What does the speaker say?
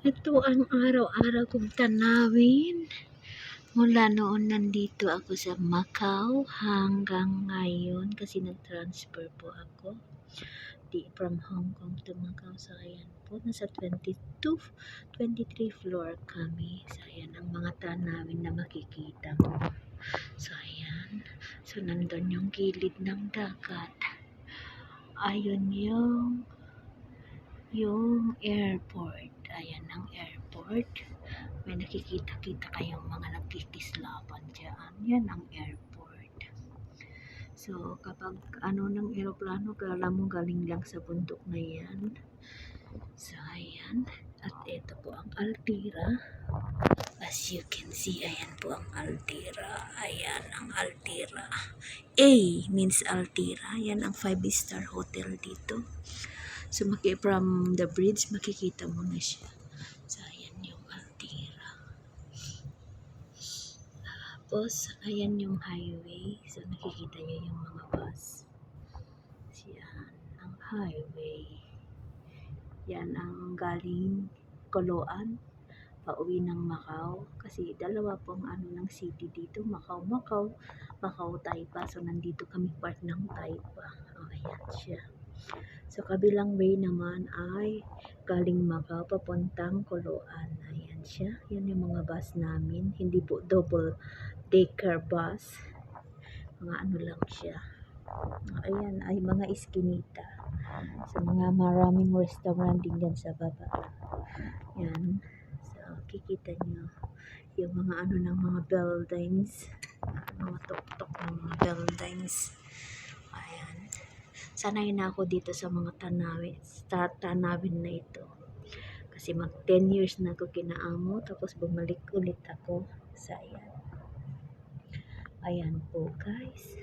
Ito ang araw-araw kong tanawin. Mula noon nandito ako sa Macau hanggang ngayon kasi nag-transfer po ako. Di from Hong Kong to Macau. So ayan po, nasa 22, 23 floor kami. So ayan ang mga tanawin na makikita mo. So ayan. So nandun yung gilid ng dagat. Ayun yung yung airport. Ayan ang airport. May nakikita-kita kayong mga nagkikislapan dyan. Yan ang airport. So, kapag ano ng aeroplano, kala mo galing lang sa bundok na yan. So, ayan. At ito po ang Altira. As you can see, ayan po ang Altira. Ayan ang Altira. A means Altira. Yan ang 5-star hotel dito. So, maki from the bridge, makikita mo na siya. So, ayan yung Altira. Tapos, ayan yung highway. So, nakikita nyo yung mga bus. Yan ang highway. Yan ang galing Koloan pauwi ng Macau kasi dalawa pong ano ng city dito Macau Macau Macau Taipa so nandito kami part ng Taipa oh, ayan siya so kabilang way naman ay galing Macau papuntang Koloan ayan siya. Yan yung mga bus namin. Hindi po double decker bus. Mga ano lang siya. Ayan ay mga iskinita. Sa mga maraming restaurant din dyan sa baba. Yan so kikita nyo yung mga ano ng mga buildings. Mga tuktok ng mga buildings. Ayan sanay na ako dito sa mga tanawin, sa tanawin na ito. Kasi mag 10 years na ako kinaamo, tapos bumalik ulit ako sa ayan. Ayan po guys.